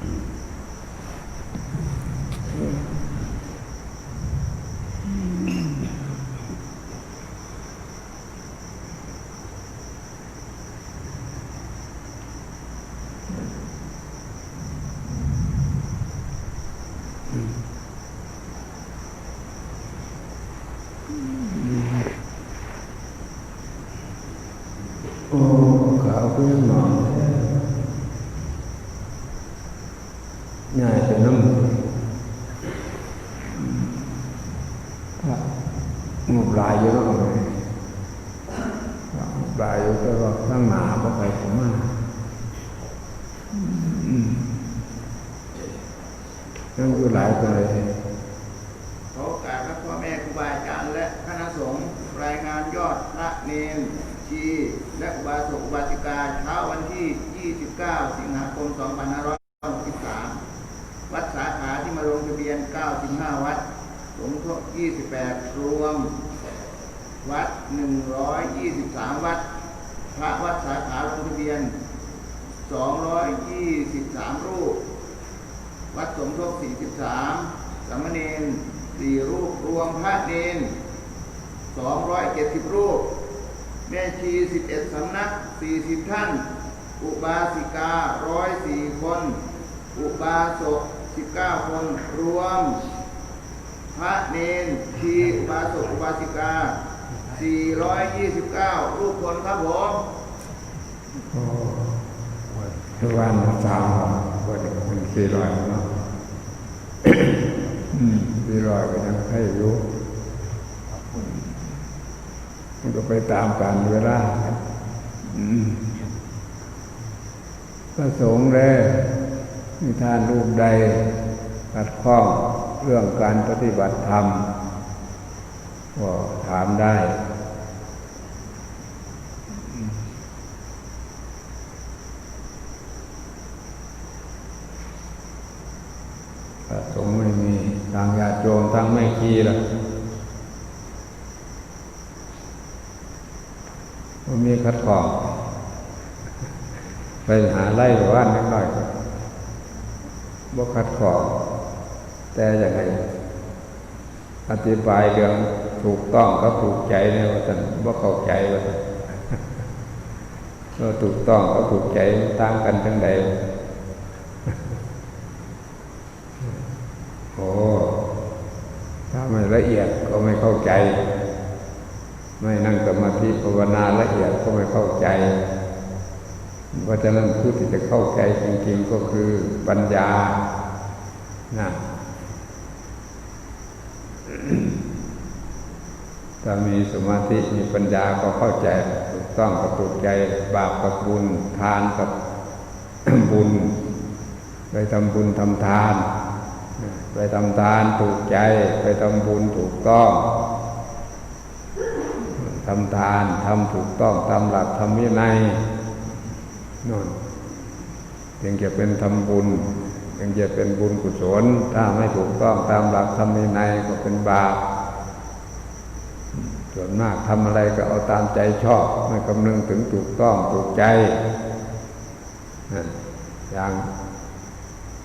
โอ้ขาวก็ยังหนอนง่ายเป็นน้ำพระงบลายเยอะเลยงบลายเยอะก็ว่าข้างหนาพอไปผมมาอืม นั่นคือหลายไปขอโอกาสครับพ่อแม่ครูบาอาจารย์และคณะสงฆ์รายงานยอดพระเนนชีและอุบาสกอุบาสิกาเช้าวันที่ 29 สิงหาคม 2563 วัดสาขาที่มาลงทะเบียน 95 วัดสงฆ์ทบ28 รวม วัด 123 วัด พระวัดสาขาลงทะเบียน 223 รูป วัดสมทบ43สามเณร4รูปรวมพระเนน270 รูป แม่ชี 11 สำนัก 40 ท่าน อุบาสิกา 104 คน อุบาสก 19 คน รวม พระเนนชีอุบาสก อุบาสิกา 429 รูปคนครับผมโอ้ทุกวันสามวันเป็นสี่ร้อยนะ มีรอยก็ยังให้อยู่มันก็ไปตามการเวลาพระสงฆ์เลยมีท่านรูปใดขัดข้องเรื่องการปฏิบัติธรรม ก็ถามได้ พระสงฆ์ไม่มีทางญาติโยม ทางไม่คีละมันมีคัดของไปหาไล่หรือว่านนิดหน่อยบ่คัดของแต่อย่างไรอธิบายเรื่องถูกต้องก็ถูกใจเนี่ยว่าท่านบ่เข้าใจว่าท่านก็ถูกต้องก็ถูกใจต่างกันทั้งใด โอ้ ถ้าไม่ละ เอียดก็ไม่เข้าใจ ไม่นั่งสมาธิภาวนาละเอียดก็ไม่เข้าใจ เพราะฉะนั้นผู้ที่จะเข้าใจจริงๆก็คือปัญญานะถ้ามีสมาธิมีปัญญาก็เข้าใจถูกต้องกับถูกใจบาปกับบุญทานกับบุญไปทำบุญทำทาน ไปทำทานถูกใจ ไปทำบุญถูกต้องทำทานทำถูกต้องตามหลักธรรมวินัยนั่นยังจะเป็นทำบุญยังจะเป็นบุญกุศล ถ้าไม่ถูกต้องตามหลักธรรมวินัยก็เป็นบาปส่วนมากทำอะไรก็เอาตามใจชอบ ไม่คำนึงถึงถูกต้องถูกใจอย่าง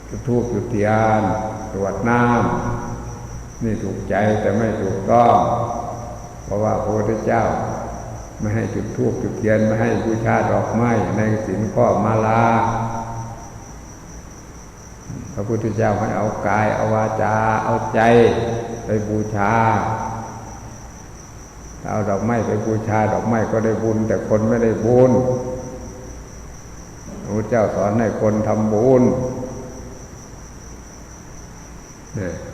จุดทูบจุดเทียน ตรวจน้ำนี่ถูกใจแต่ไม่ถูกต้อง เพราะว่าพระพุทธเจ้า ไม่ให้จุดทูบจุดเทียนไม่ให้บูชาดอกไม้ในศีลข้อมาลาพระพุทธเจ้าให้เอากายเอาวาจา เอาใจไปบูชาเอาดอกไม้ไปบูชาดอกไม้ก็ได้บุญ แต่คนไม่ได้บุญพระพุทธเจ้าสอนให้คนทำบุญ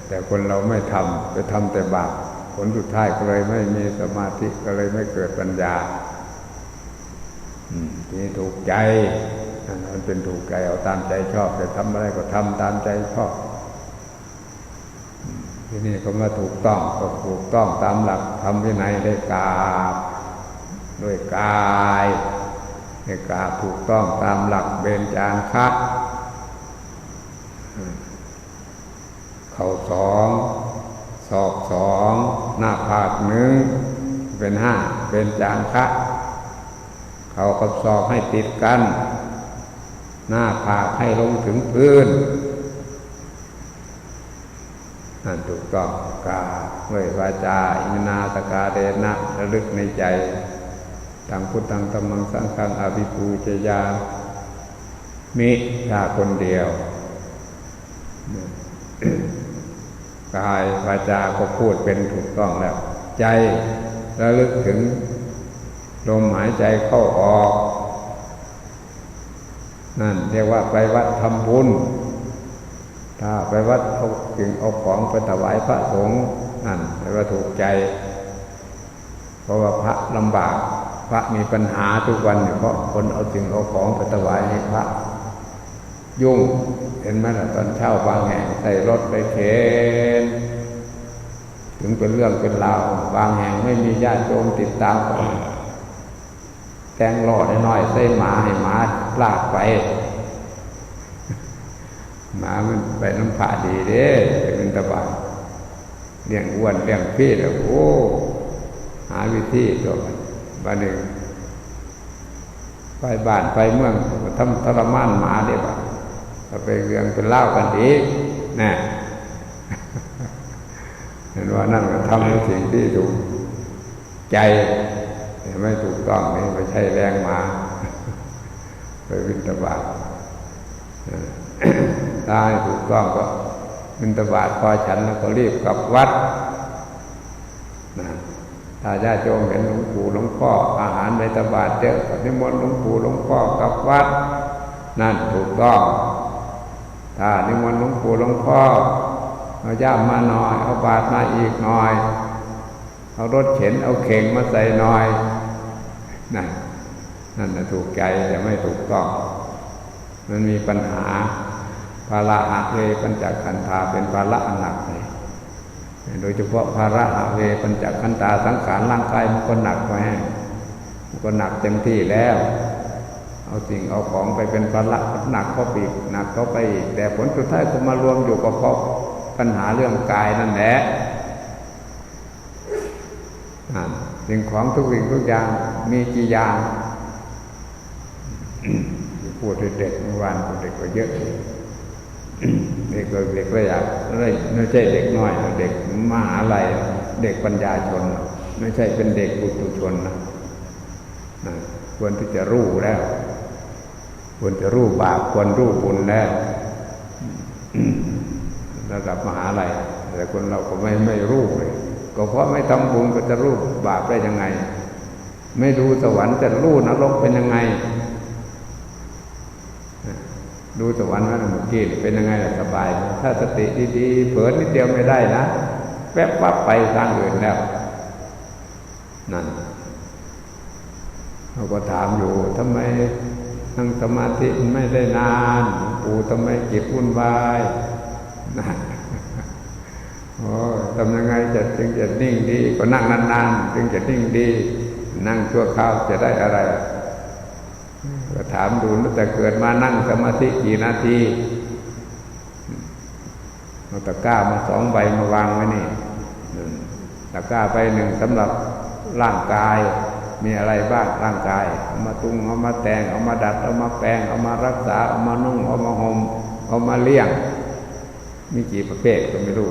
แต่คนเราไม่ทำไปทำแต่บาปผลสุดท้ายก็เลยไม่มีสมาธิก็เลยไม่เกิดปัญญาทีนี้ถูกใจอันนั้นเป็นถูกใจเอาตามใจชอบ แต่ทำอะไรก็ทำตามใจชอบทีนี้ก็มาถูกต้องก็ถูกต้องตามหลักทำวินัยได้กาบด้วยกายได้กาบถูกต้องตามหลักเบญจางคะเข่าสองศอกสองหน้าผากหนึ่งเป็นห้าเป็นจานคะเข่ากับศอกให้ติดกัน หน้าผากให้ลงถึงพื้นนั่นถูกต้องกาเวยวาจาอิมนาสกาเดนะระลึกในใจทางพุทธังธรรมังสังฆังอภิปูชยา มิถ้าคนเดียว กายวาจาก็พูดเป็นถูกต้องแล้ว ใจระลึกถึงลมหายใจเข้าออก นั่นเรียกว่าไปวัดทำบุญ ถ้าไปวัดเอาสิ่งเอาของไปถวายพระสงฆ์นั่นเรียกว่าถูกใจ เพราะว่าพระลำบาก พระมีปัญหาทุกวันเนี่ยเพราะคนเอาสิ่งเอาของไปถวายให้พระ ยุ่งเห็นไหมล่ะตอนเช่าบางแห่งใส่รถไปเข็นถึงเป็นเรื่องเป็นราวบางแห่งไม่มีญาติโยมติดตามไปแกงหลอดน้อยใส่หมาให้หมาลากไปหมามันไปน้ำผ่าดีเด้เป็นตะบานเลี้ยงอ้วนเลี้ยงพี่แล้วโอ้หาวิธีตัวมันบ้านหนึ่งไปบ้านไปเมืองทำทรมานหมาเด้บ่ะ ก็ไปเรื่องเป็นเล่ากันอีกนะเห็นว่านั่นก็ทำในสิ่งที่ถูกใจแต่ไม่ถูกต้องนี่ไม่ใช่แรงมา ไปวินตบาทถ้าถูกต้องก็บินตบาทพอฉันแล้วก็รีบกลับวัดนะถ้าญาติโยมเห็นหลวงปู่หลวงพ่อ อาหารในตบาทเยอะนิมนต์หลวงปู่หลวงพ่อกลับวัด นั่นถูกต้อง ถ้านิมนต์หลวงปู่หลวงพ่อเอาย่ามมาหน่อย เอาบาทมาอีกหน่อย เอารถเข็นเอาเข่งมาใส่หน่อย นั่นนั่นนะถูกใจแต่ไม่ถูกต้อง มันมีปัญหาภาระอาเวปัญจขันธาเป็นภาระหนักเลยโดยเฉพาะภาระอาเวปัญจขันธาสังขารร่างกายมันก็หนักไปมันก็หนักเต็มที่แล้ว เอาสิ่งเอาของไปเป็นภาระหนักเข้าไปอีกหนักเข้าไปอีกแต่ผลสุดท้ายก็มารวมอยู่กับเพราะปัญหาเรื่องกายนั่นแหละสิ่งของทุกสิ่งทุกอย่างมีกี่อย่างพูดเด็กเมื่อวานพูดเด็กก็เยอะเด็กก็เด็กก็อยากไม่ใช่เด็กน้อยเด็กมหาลัยเด็กปัญญาชน ไม่ใช่เป็นเด็กปุถุชนนะควรที่จะรู้แล้ว ควรจะรู้บาปควรรู้บุญแล้วระดับมหาลัยแต่คนเราก็ไม่ไม่รู้เลยก็เพราะไม่ทำบุญก็จะรู้บาปได้ยังไง ไม่ดูสวรรค์จะรู้นรกเป็นยังไง ดูสวรรค์ว่าเมื่อกี้เป็นยังไงล่ะสบาย ถ้าสติดีๆเผลอนิดเดียวไม่ได้นะแวบวับไปทางอื่นแล้ว นั่นเราก็ถามอยู่ทำไม นั่งสมาธิไม่ได้นานปู่ทำไมจิตวุ่นวายนะโอ้ทำยังไงจะจึงจะนิ่งดี ก็นั่งนานๆจึงจะนิ่งดี นั่งชั่วคราวจะได้อะไรก็ถามดูตั้งแต่เกิดมานั่งสมาธิกี่นาทีเอาตะก้ามาสองใบมาวางไว้นี่ตะก้าใบหนึ่งสำหรับร่างกาย มีอะไรบ้างร่างกาย เอามาตุงเอามาแต่งเอามาดัด เอามาแปลง เอามารักษา เอามานุ่ง เอามาห่มเอามาเลี้ยง มีกี่ประเภทก็ไม่รู้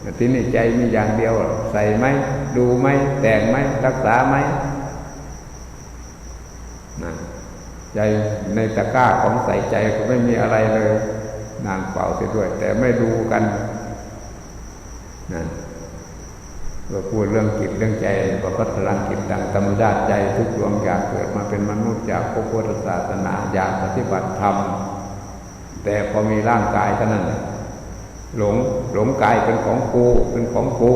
แต่ที่นี่ใจมีอย่างเดียว ใส่ไหมดูไหมแต่งไหมรักษาไหมนั่ใจในตะกร้าของใส่ใจก็ไม่มีอะไรเลย นางเป่าเสียด้วย แต่ไม่ดูกันนั่น เราพูดเรื่องจิตเรื่องใจว่าพัฒนาจิตดังธรรมชาติใจทุกดวงอยากเกิดมาเป็นมนุษย์อยากพบพุทธศาสนาอยากปฏิบัติธรรมแต่พอมีร่างกายเท่านั้นหลงหลงกายเป็นของกูเป็นของกู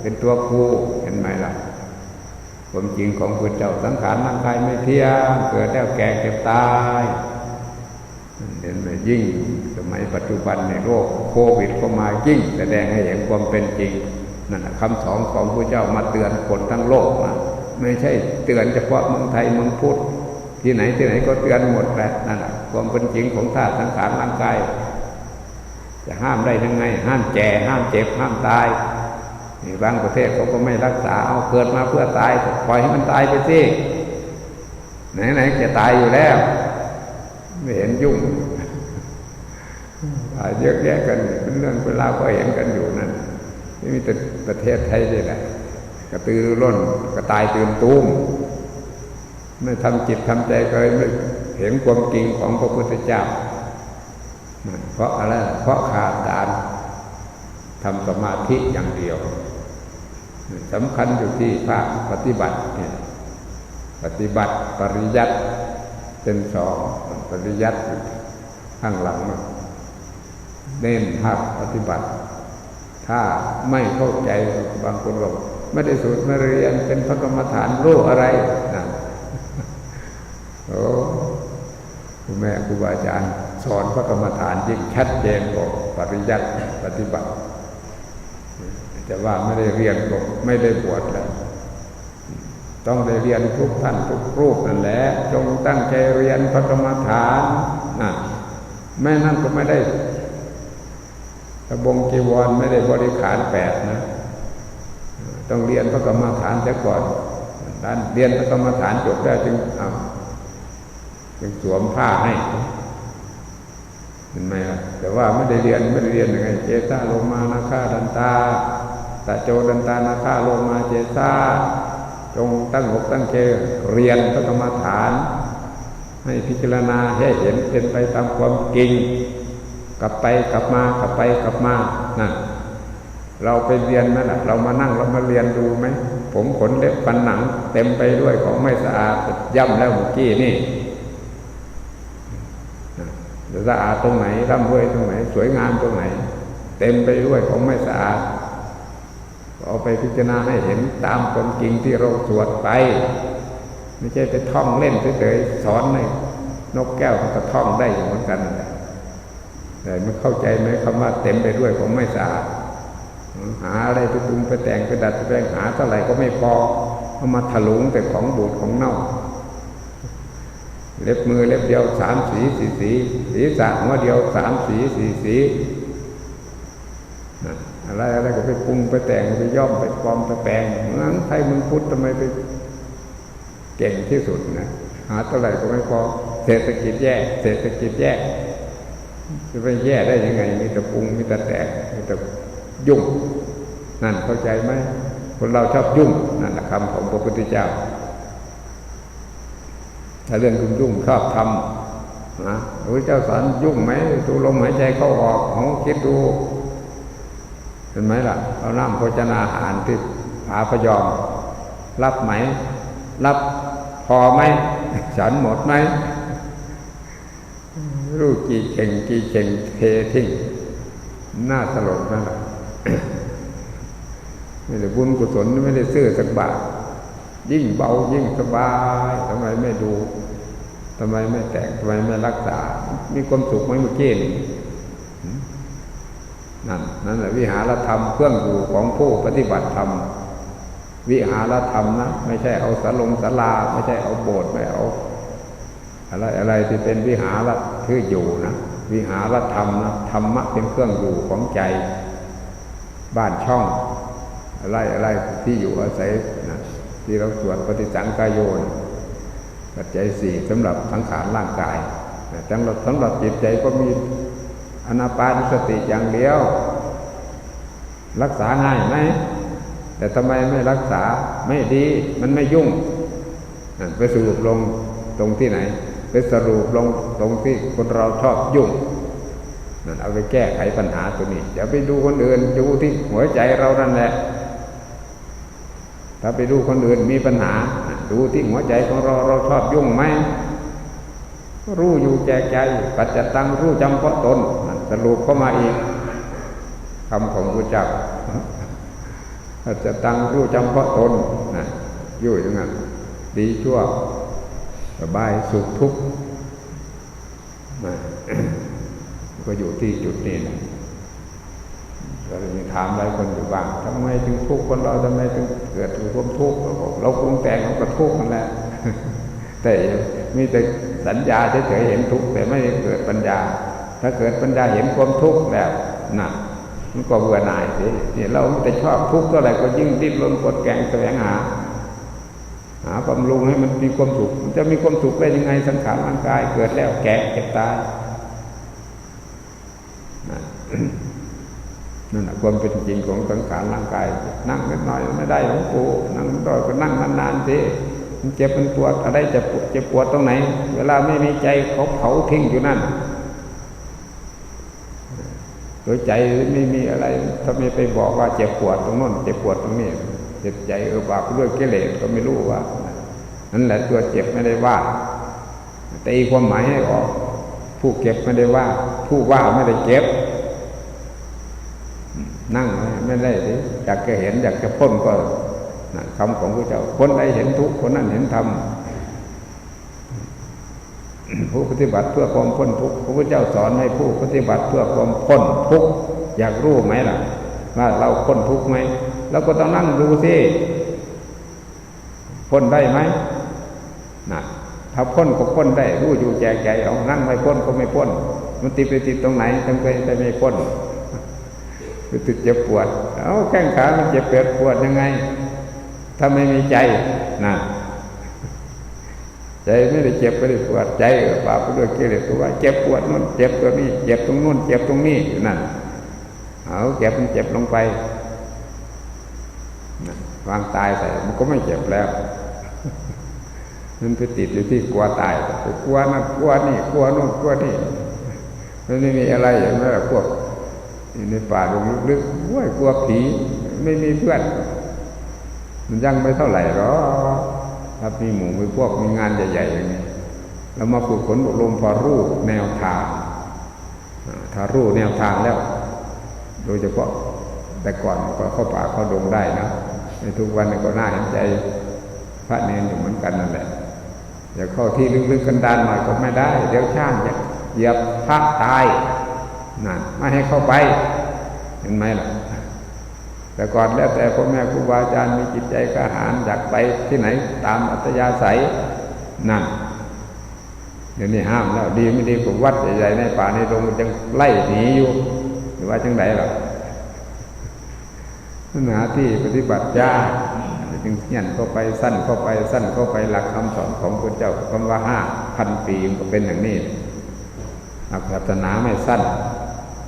เป็นตัวกูเห็นไหมล่ะความจริงของพระเจ้าสังขารร่างกายไม่เที่ยงเกิดแล้วแก่เก็บตายเห็นไหมยิ่งสมัยปัจจุบันในโรคโควิดก็มายิ่งแสดงให้เห็นความเป็นจริง นั่นคำสอนของพระเจ้ามาเตือนคนทั้งโลกนะไม่ใช่เตือนเฉพาะเมืองไทยเมืองพุทธที่ไหนที่ไหนก็เตือนหมดแหละนั่นแหละความเป็นจริงของธาตุสังขารร่างกายจะห้ามได้ยังไง ห้ามแก่ห้ามเจ็บห้ามตายนี่บางประเทศเขาก็ไม่รักษาเอาเกิดมาเพื่อตายปล่อยให้มันตายไปสิไหนๆจะตายอยู่แล้ว ไม่เห็นยุ่งอ่าเยอะแยะกันเป็นเรื่องเวลาวก็เห็นกันอยู่นั่น นี่มีแต่ประเทศไทยนี่แหละกระตือร้นกระตายตื่นตูมไม่ทำจิตทำใจก็เลยไม่เห็นความจริงของพระพุทธเจ้า เพราะอะไร เพราะขาดการทำสมาธิอย่างเดียวสำคัญอยู่ที่ภาคปฏิบัติเนี่ยปฏิบัติปริยัติเป็นสองปริยัติข้างหลัง เน้นภาคปฏิบัติ ถ้าไม่เข้าใจบางคนบอกไม่ได้สูตรไม่เรียนเป็นพระกรรมฐานรู้อะไรนะโอ้คุณแม่ครูบาอาจารย์ สอนพระกรรมฐานยิ่งชัดเจนกว่าปริยัติปฏิบัติแต่ว่าไม่ได้เรียนก็ไม่ได้บวชแล้วต้องได้เรียนทุกท่านทุกรูปนั่นแหละจงตั้งใจเรียนพระกรรมฐานนะแม่นั่นก็ไม่ได้ ตะบงจีวรไม่ได้บริขารแปดนะ ต้องเรียนพระกรรมฐานแต่ก่อนด้านเรียนพระกรรมฐานจบได้จึงเอาจึงสวมผ้าให้เห็นไหมล่ะแต่ว่าไม่ได้เรียนไม่ได้เรียนยังไงเจตาลงมานาคาดันตาตาโจดันตานาคาลงมาเจตาจงตั้งอกตั้งใจเรียนพระกรรมฐาน ให้พิจารณาให้เห็นเป็นไปตามความจริง กลับไปกลับมากลับไปกลับมานั่นเราไปเรียนนั่นแหละเรามานั่งเรามาเรียนดูไหม ผมขนเล็บฟันหนัง เต็มไปด้วยของไม่สะอาดย่ำแล้วเมื่อกี้นี่จะสะอาดตรงไหนร่ำรวยตรงไหน สวยงามตรงไหน เต็มไปด้วยของไม่สะอาดเอาไปพิจารณาให้เห็นตามความจริงที่เราสวดไป ไม่ใช่ไปท่องเล่นเฉยๆสอนให้นกแก้วมันก็ท่องได้เหมือนกันแต่มันเข้าใจไหมคำว่าเต็มไปด้วยของไม่สะอาดหาอะไรไปปรุงไปแต่งไปดัดไปแปลงหาเท่าไหร่ก็ไม่พอเอามาถลุงแต่ของบูดของเน่า เล็บมือเล็บเดียวสามสีสีสีสีสะหัวเดียวสามสีสีสีอะไรอะไรก็ไปปรุงไปแต่งไปย่อมไปปลอมไปแปลงเหมือนไทยมึงพุทธทำไมไปเก่งที่สุดนะหาเท่าไหร่ก็ไม่พอเศรษฐกิจแย่เศรษฐกิจแย่ จะไปแย่ได้ยังไง มีแต่ปรุงมีแต่แต่งมีแต่ยุ่ง นั่นเข้าใจไหมคนเราชอบยุ่งนั่นแหละคำของพระพุทธเจ้า ถ้าเรื่องยุ่งยุ่งชอบทำนะพระพุทธเจ้าสอนยุ่งไหมดูลมหายใจเข้าออกของคิดดูเห็นไหมล่ะเอาน้ำโภชนาอาหารที่หาพยอม รับไหม รับพอไหมฉันหมดไหม รู้กี่เข่งกี่เข่งเททิ้งน่าสลดนั่นแหละไม่ได้บุญกุศลไม่ได้ซื้อสักบาทยิ่งเบายิ่งสบายทำไมไม่ดูทำไมไม่แต่งทำไมไม่รักษา มีความสุขไหมเมื่อกี้นี่นั่นนั่นแหละวิหารธรรมเครื่องอยู่ของผู้ปฏิบัติธรรม วิหารธรรมนะ ไม่ใช่เอาสลงสลา ไม่ใช่เอาโบสถ์ไม่เอา อะไรอะไรที่เป็นวิหารคืออยู่นะวิหารธรรมนะธรรมะเป็นเครื่องอยู่ของใจ บ้านช่อง อะไรอะไรที่อยู่อาศัยนะที่เราสวดปฏิสังกายโยนปัจจัยสี่สำหรับสังขารร่างกายสำหรับสำหรับจิตใจก็มีอนาปานสติอย่างเดียว รักษาง่ายไหมแต่ทำไมไม่รักษาไม่ดี มันไม่ยุ่ง ไปสรุปลงตรงที่ไหน ไปสรุปลงตรงที่คนเราชอบยุ่งนั่นเอาไปแก้ไขปัญหาตัวนี้อย่าไปดูคนอื่นดูที่หัวใจเรานั่นแหละ ถ้าไปดูคนอื่นมีปัญหา ดูที่หัวใจของเราเราชอบยุ่งไหมรู้อยู่แก่ใจ ปัจจตังรู้จำเพาะตนสรุปเข้ามาอีกคำของพระเจ้าปัจจตังรู้จำเพาะตนนะอยู่อย่างนั้นดีชั่ว สบายสุขทุกข์ก็อยู่ที่จุดนี้นะเราจะถามหลายคนอยู่บ้างทำไมถึงทุกข์คนเราทำไมถึงเกิดความทุกข์เราปรุงแต่งเราก็ทุกข์นั่นแหละแต่มีแต่สัญญาเฉยๆเห็นทุกข์แต่ไม่ได้เกิดปัญญา ถ้าเกิดปัญญาเห็นความทุกข์แล้วน่ะมันก็เบื่อหน่ายสิเนี่ยเราแต่ชอบทุกข์เท่าไหร่ก็ยิ่งดิ้นรนกดแกงแสวงหา หาบำรุงให้มันมีความสุขมันจะมีความสุขได้ยังไงสังขารร่างกาย เกิดแล้วแก่เก็บตายนั่นแหะความเป็นจริงของสังขารร่างกาย นั่งนิดหน่อยไม่ได้หลวงปู่นั่งนิดหน่อยก็นั่งนานๆสิมันเจ็บมันปวดอะไรจะปวดจะปวดตรงไหน เวลาไม่มีใจเขาเผาทิ้งอยู่นั่นโดยใจไม่มีอะไรถ้าไม่ไปบอกว่าเจ็บปวดตรงโน้นเจ็บปวดตรงนี้ จ็บใจเออบาปด้วยกิเลสก็ไม่รู้ว่านั่นแหละตัวเจ็บไม่ได้ว่าตีความหมายให้ออก ผู้เก็บไม่ได้ว่า ผู้ว่าไม่ได้เก็บ นั่งไม่ได้ดิอยากจะเห็นอยากจะพ้นก็นะคำของพระเจ้าคนใดเห็นทุกข์คนนั้นเห็นธรรมผู้ปฏิบัติเพื่อความพ้นทุกข์พระพุทธเจ้าสอนให้ผู้ปฏิบัติเพื่อความพ้นทุกข์อยากรู้ไหมล่ะ ว่าเราพ้นทุกข์ไหม เราก็ต้องนั่งดูสิพ้นได้ไหมนะถ้าพ้นก็พ้นได้ รู้อยู่แจกใจเอานั่งไม่พ้นก็ไม่พ้น มันติดไปติดตรงไหนจึงเคยได้ไม่พ้นรู้สึกเจ็บปวด เอาแข้งขามันเจ็บเปียดปวดยังไง ถ้าไม่มีใจนะใจไม่ได้เจ็บไม่ได้ปวดใจปราปด้วยกิเลสตัวว่าเจ็บปวดนั่นเจ็บตัวนี้ เจ็บตรงนู้นเจ็บตรงนี้อยู่นั่นเอาเจ็บมันเจ็บลงไป วางตายใส่มันก็ไม่เจ็บแล้วมันไปติดอยู่ที่กลัวตายไปกลัวนั่นกลัวนี่กลัวโน่นกลัวนี่มันไม่มีอะไรอย่างนั้นพวกในป่าดงลึกๆโอ้ยกลัวผีไม่มีเพื่อน มันยังไม่เท่าไหร่หรอถ้ามีหมู่มีพวกมีงานใหญ่ๆอย่างนี้เรามาฝึกฝนอบรมพอรู้แนวทางอ่าถ้ารู้แนวทางแล้ว โดยเฉพาะแต่ก่อนก็เข้าป่าเข้าดงได้นะ ทุกวันนี้ก็น่าเห็นใจพระเนรอยู่เหมือนกันนั่นแหละอย่าเข้าที่ลึกๆกันดานหน่อยก็ไม่ได้ เดี๋ยวช่างเหยียบพระตายนั่นไม่ให้เข้าไป เห็นไหมล่ะ แต่ก่อนแล้วแต่พ่อแม่ครูบาอาจารย์มีจิตใจกระหายอยากไปที่ไหนตามอัตยาศัยนั่นเดี๋ยวนี้ห้ามแล้วดีไม่ดีผมวัดใหญ่ๆในป่าในดงยังไล่หนีอยู่ หรือว่าจังไดหรอ ปัญหาที่ปฏิบัติยากจึงเงี้ยนเข้าไปสั้นเข้าไปสั้นเข้าไปหลักคำสอนของพระเจ้าคำว่าห้าพันปีมันก็เป็นอย่างนี้หลักศาสนาไม่สั้น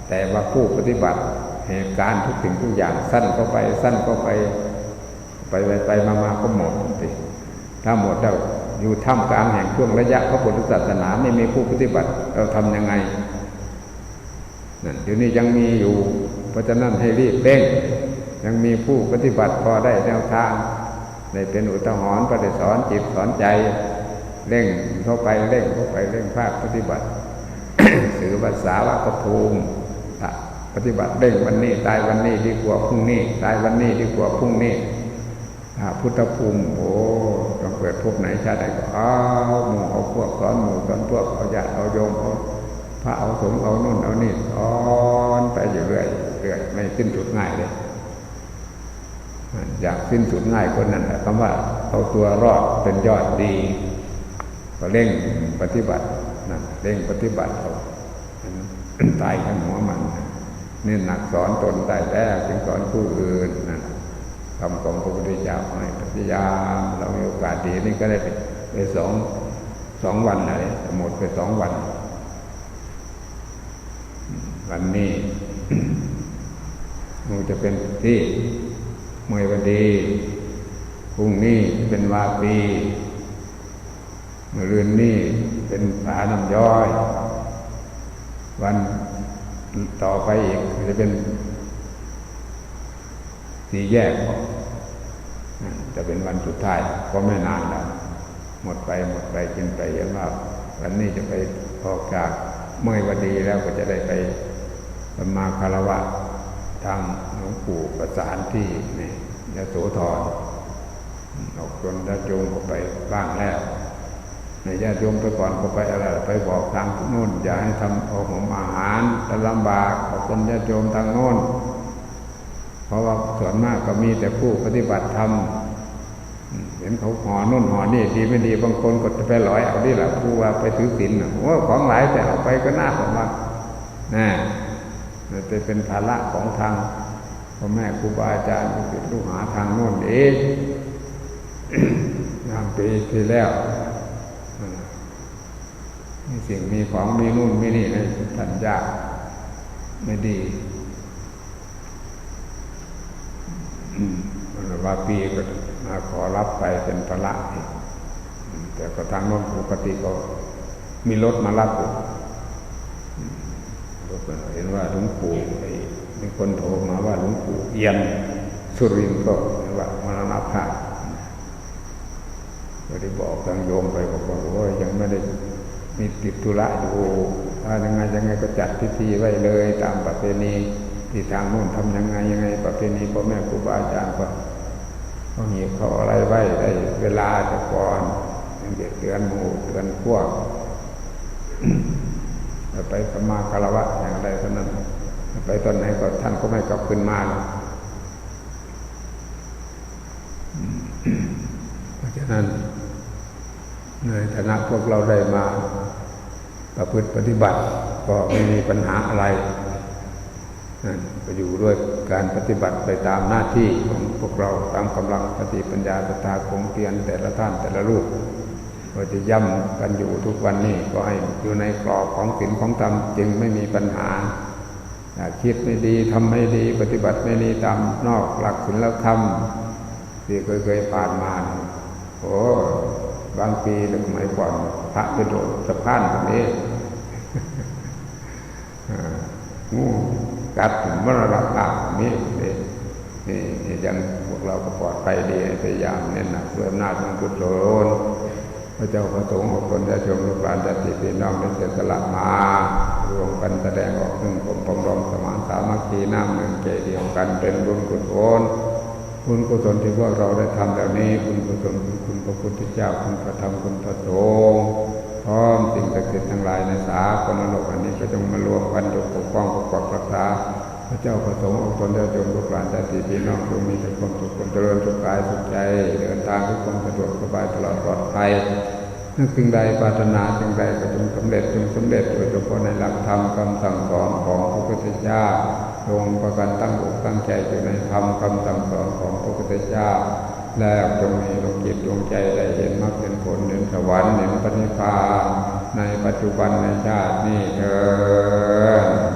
แต่ว่าผู้ปฏิบัติเหตุการณ์ทุกสิ่งทุกอย่างสั้นเข้าไปสั้นเข้าไปไปไปไปมามาก็หมดสิถ้าหมดแล้วอยู่ท่ามกลางแห่งช่วงระยะพระพุทธศาสนาไม่มีผู้ปฏิบัติเราทำยังไงนั่นเดี๋ยวนี้ยังมีอยู่เพราะฉะนั้นให้รีบเร่ง ยังมีผู้ปฏิบัติพอได้แนวทางได้เป็นอุทาหรณ์ปฏิสอนจิตสอนใจ เร่งเข้าไปเร่งเข้าไปเร่งภาคปฏิบัติถือภาษาวะกภูมิปฏิบัติเร่งวันนี้ตายวันนี้ดีกว่าพรุ่งนี้ตายวันนี้ดีกว่าพรุ่งนี้พุทธภูมิโอ้ต้องเกิดพบไหนชาติใดก็เอาหมู่เอาพวกสอนหมู่สอนพวกเอาญาติเอาโยมเอาพระเอาสงฆ์เอานู่นเอานี่สอนไปอยู่เรื่อยเรื่อยไม่สิ้นสุดง่ายเลย อยากสิ้นสุดง่ายคนนั้นแหละคำว่าเอาตัวรอดเป็นยอดดี ก็เร่งปฏิบัตินะเร่งปฏิบัติเอาตายขันหัวมันนี่หนักสอนตนได้แล้วจึงสอนผู้อื่นนะคำของพระพุทธเจ้าให้พยายามเรามีโอกาสดีนี่ก็ได้ไปไปสองสองวันเลยหมดไปสองวัน วันนี้มันจะเป็นที่ เมื่อวันดีพรุ่งนี้เป็นวาปีเมื่อรืนนี้เป็นผาน้ำย้อย วันต่อไปอีกจะเป็นสี่แยกจะเป็นวันสุดท้ายก็ไม่นานแล้ว หมดไปหมดไปกินไปเยอะมากวันนี้จะไปออกจากเมื่อวันดีแล้วก็จะได้ไปสมาคารวะ ทางหลวงปู่ประสานที่นี่ยโสธรออกจนญาติโยมก็ไปบ้างแล้วในญาติโยมไปก่อนก็ไปอะไรไปบอกทางโน่น อย่าให้ทำเอาหมอาหารจะลำบากขอบคนญาติโยมทางโน้น เพราะว่าส่วนมากก็มีแต่ผู้ปฏิบัติธรรมเห็นเขาห่อนู่นห่อนี่ดีไม่ดีบางคนก็จะไปลอยเอาดิแหละผู้ว่าไปถือศีลว่าของหลายแต่เอาไปก็น่าผมว่านะ มันจะเป็นภาระของทางพ่อแม่ครูบาอาจารย์ลูกศิษย์ลูกหาทางโน้นเองงานปีที่แล้วมีสิ่งมีของมีนู่นมีนี่ให้ท่านยากไม่ดีมันว่าปีก็มาขอรับไปเป็นพระแต่ก็ทางโน้นปกติก็มีรถมารับอยู่ เห็นว่าหลวงปู่มีคนโทรมาว่าหลวงปู่เอียนสุรินทร์ก็เห็นว่ามรณภาพก็ได้บอกทางโยมไปบอกว่าโอ้ยยังไม่ได้มีติดธุระอยู่ถ้ายังไงยังไงก็จัดพิธีไว้เลย ตามประเพณีที่ทางโน้นทำยังไงยังไง ประเพณีพ่อแม่ครูบาอาจารย์ก็เขาหีเขาอะไรไว้ได้เวลาแต่ก่อนเด็กเตือนหมู่เตือนพวก ไปสมาคารวะอย่างไรเท่านั้นไปตอนไหนก็ท่านก็ไม่กลับขึ้นมาหรอกเพราะฉะนั้นในฐานะพวกเราได้มาประพฤติปฏิบัติ ก็ไม่มีปัญหาอะไรนั่นก็อยู่ด้วยการปฏิบัติไปตามหน้าที่ของพวกเราตามกำลังสติปัญญาศรัทธาคงเพียรแต่ละท่านแต่ละรูป ก็จะย่ำกันอยู่ทุกวันนี้ก็ให้อยู่ในกรอบของศีลของธรรมจึงไม่มีปัญหา คิดไม่ดีทำไม่ดีปฏิบัติไม่ดีตามนอกหลักศีลธรรมที่เคยเคยผ่านมาโอ้บางปีสมัยก่อนพระไปโดดสะพานตรงนี้งูกัดมรณภาพนี่นี่นี่นี่ยังพวกเราก็ปลอดภัยดีพยายามเน้นหนักเพื่ออำนาจของกุศล พระเจ้าพระสงฆ์องค์คนได้ชมลูกหลานญาติพี่น้องได้เสียสละมารวมกันแสดงออกหนึ่งผมปองรองสมานสามัคคีน้ำหนึ่งใจเดียวกันเป็นบุญกุศลบุญกุศลที่พวกเราได้ทำแบบนี้บุญกุศลคุณคุณพระพุทธเจ้าคุณพระธรรมคุณพระสงฆ์พร้อมสิ่งศักดิ์สิทธิ์ทั้งหลายในสากลโลกอันนี้ก็จงมารวมกันจงปกป้องปกปักรักษา เจ้าพระสงฆ์องค์ตนได้จงลูกหลานญาติพี่น้องจงมีแต่ความสุขความเจริญสุขกายสุขใจ เดินทางด้วยความสะดวกสบายตลอดปลอดภัยนึกสิ่งใดปรารถนาสิ่งใดก็จงสำเร็จจงสำเร็จโดยเฉพาะในหลักธรรมคำสั่งสอนของพระพุทธเจ้าจงประกันตั้งอกตั้งใจอยู่ในธรรมคำสั่งสอนของพระพุทธเจ้าแล้วจงมีดวงจิตดวงใจได้เห็นมรรคเห็นผลเห็นสวรรค์เห็นปณิพพานในปัจจุบันในชาตินี้เถิด